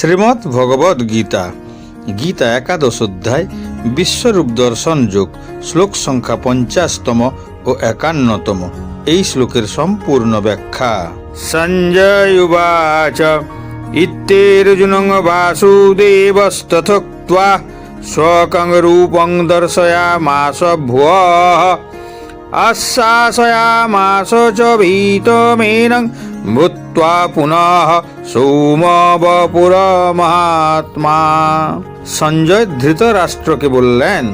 শ্রীমদ্ ভগবদ গীতা। গীতা একাদশ অধ্যায়, বিশ্বরূপ দর্শন যোগ, শ্লোক সংখ্যা পঞ্চাশতম ও একান্নতম। এই শ্লোকের সম্পূর্ণ ব্যাখ্যা। সঞ্জয় উবাচ। ইত্যের্জুনং বাসুদেবস্তথোক্ত্বা স্বকং রূপং দর্শয়ামাস ভুয়ः। আশ্বাসয়ামাস চ ভীতমেনং ভূত্वा পুনঃ সৌমবপুর মহাত্মা। সঞ্জয় ধৃতরাষ্ট্রকে বললেন,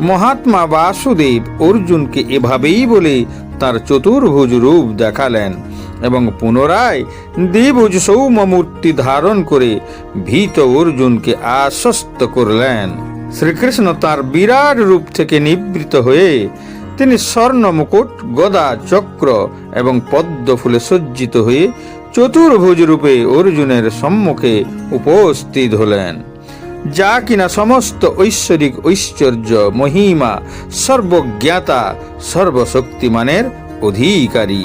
মহাত্মা বাসুদেব অর্জুনকে এভাবেই বলে তার চতুর্ভুজ রূপ দেখালেন এবং পুনরায় দ্বিভুজ সৌমমূর্তি ধারণ করে ভীত অর্জুনকে আশ্বস্ত করলেন। শ্রীকৃষ্ণ তার বিরাট রূপ থেকে নিবৃত হয়ে তিনি স্বর্ণ মুকুট গদা চক্র এবং পদ্ম ফুলে সজ্জিত হয়ে চতুর্ভুজ রূপে অর্জুনের সম্মুখে উপস্থিত হলেন। যা কিনা সমস্ত ঐশ্বরিক ঐশ্বর্য, মহিমা, সর্বজ্ঞাতা, সর্বশক্তিমানের অধিকারী।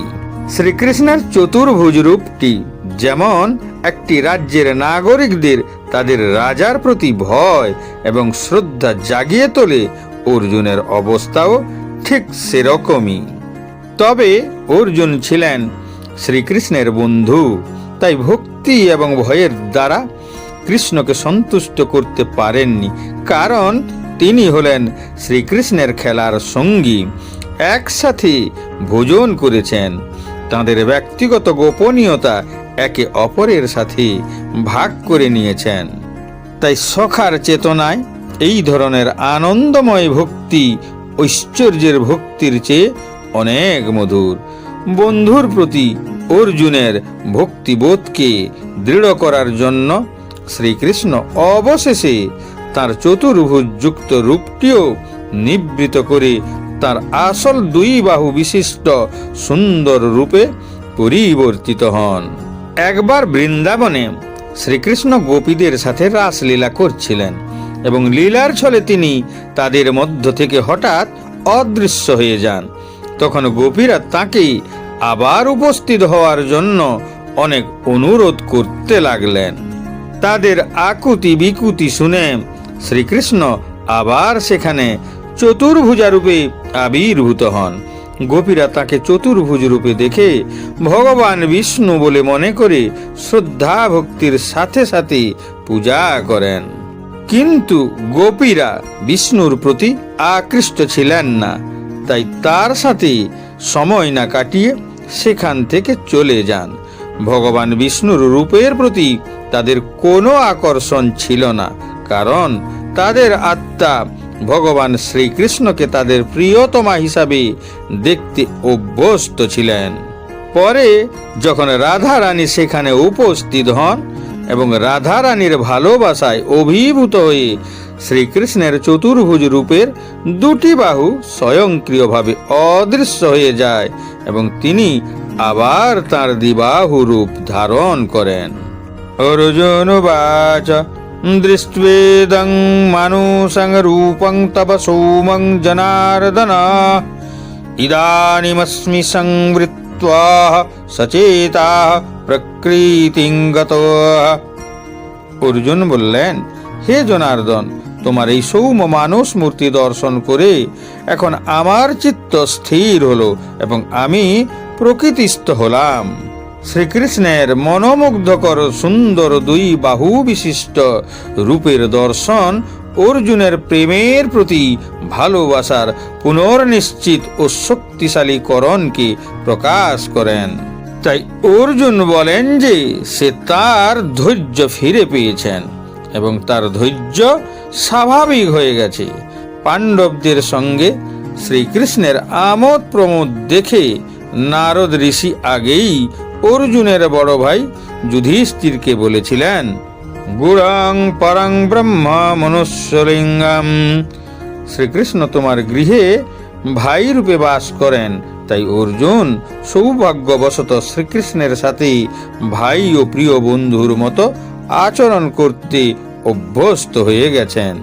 শ্রীকৃষ্ণের চতুর্ভুজ রূপটি যেমন একটি রাজ্যের নাগরিকদের তাদের রাজার প্রতি ভয় এবং শ্রদ্ধা জাগিয়ে তোলে, অর্জুনের অবস্থাও ঠিক সেরকমই। তবে অর্জুন ছিলেন শ্রীকৃষ্ণের বন্ধু, তাই ভক্তি এবং ভয়ের দ্বারা কৃষ্ণকে সন্তুষ্ট করতে পারেননি। কারণ তিনি হলেন শ্রীকৃষ্ণের খেলার সঙ্গী, একসাথে ভোজন করেছেন। তাদের ব্যক্তিগত গোপনীয়তা একে অপরের সাথে ভাগ করে নিয়েছেন। তাই সখার চেতনায় এই ধরনের আনন্দময় ভক্তি ঐশ্বর্যের ভক্তির চেয়ে অনেক মধুর। বন্ধুর প্রতি অর্জুনের ভক্তিবোধকে দৃঢ় করার জন্য শ্রীকৃষ্ণ অবশেষে তার চতুর্ভুজ যুক্ত রূপটিও নিবৃত করে তার আসল দুই বাহু বিশিষ্ট সুন্দর রূপে পরিবর্তিত হন। একবার বৃন্দাবনে শ্রীকৃষ্ণ গোপীদের সাথে রাসলীলা করছিলেন। এবং লীলার ছলে তিনি তাদের মধ্য থেকে হঠাৎ অদৃশ্য হয়ে যান। তখন গোপীরা তাকে আবার উপস্থিত হওয়ার জন্য অনেক অনুরোধ করতে লাগলেন। তাদের আকুতি বিকুতি শুনে শ্রীকৃষ্ণ আবার সেখানে চতুর্ভুজা রূপে আবির্ভূত হন। গোপীরা তাকে চতুর্ভুজ রূপে দেখে ভগবান বিষ্ণু বলে মনে করে শ্রদ্ধা ভক্তির সাথে সাথে পূজা করেন। কিন্তু গোপীরা বিষ্ণুর প্রতি আকৃষ্ট ছিলেন না। তাই তার সাথে সময় না কাটিয়ে সেখান থেকে চলে যান। ভগবান বিষ্ণুর রূপের প্রতি তাদের কোনো আকর্ষণ ছিল না, কারণ তাদের আত্মা ভগবান শ্রীকৃষ্ণকে তাদের প্রিয়তমা হিসাবে দেখতে অভ্যস্ত ছিলেন। পরে যখন রাধা রানী সেখানে উপস্থিত হন এবং রাধা রানীর ভালোবাসায় অভিভূত হয়ে শ্রীকৃষ্ণের চতুর্ভুজ রূপের দুটি বাহু স্বয়ংক্রিয়ভাবে অদৃশ্য হয়ে যায় এবং তিনি আবার তার দ্বিবাহু রূপ ধারণ করেন। অর্জুন বাচ, দৃষ্ট্বেদং মানুষং রূপং তব সৌমং জনার্দন। ইদানিমস্মি সংবৃত্বা সচেতা প্রকৃতিঙ্গত অর্জুন বললেন, হে জনার্দন, তোমার এই সৌম মানুষ মূর্তি দর্শন করে এখন আমার চিত্ত স্থির হলো এবং আমি প্রকৃতিস্থ হলাম। শ্রীকৃষ্ণের মনোমুগ্ধকর সুন্দর দুই বাহু বিশিষ্ট রূপের দর্শন অর্জুনের প্রেমের প্রতি ভালোবাসার পুনর্নিশ্চিত ও শক্তিশালীকরণকে প্রকাশ করেন। তাই অর্জুন বলেন যে সে তার ধৈর্য ফিরে পেয়েছেন এবং তার ধৈর্য স্বাভাবিক হয়ে গেছে। পাণ্ডবদের সঙ্গে শ্রীকৃষ্ণের আমোদ প্রমোদ দেখে নারদ ঋষি আগেই অর্জুনের বড় ভাই যুধিষ্ঠিরকে বলেছিলেন গুরং পরং ব্রহ্ম মনুষ্যলিঙ্গম। শ্রীকৃষ্ণ তোমার গৃহে ভাই রূপে বাস করেন তাই অর্জুন সৌভাগ্যবশত শ্রীকৃষ্ণের সাথে ভাই ও প্রিয় বন্ধুর মতো আচরণ করতে অভ্যস্ত হয়ে গেছেন।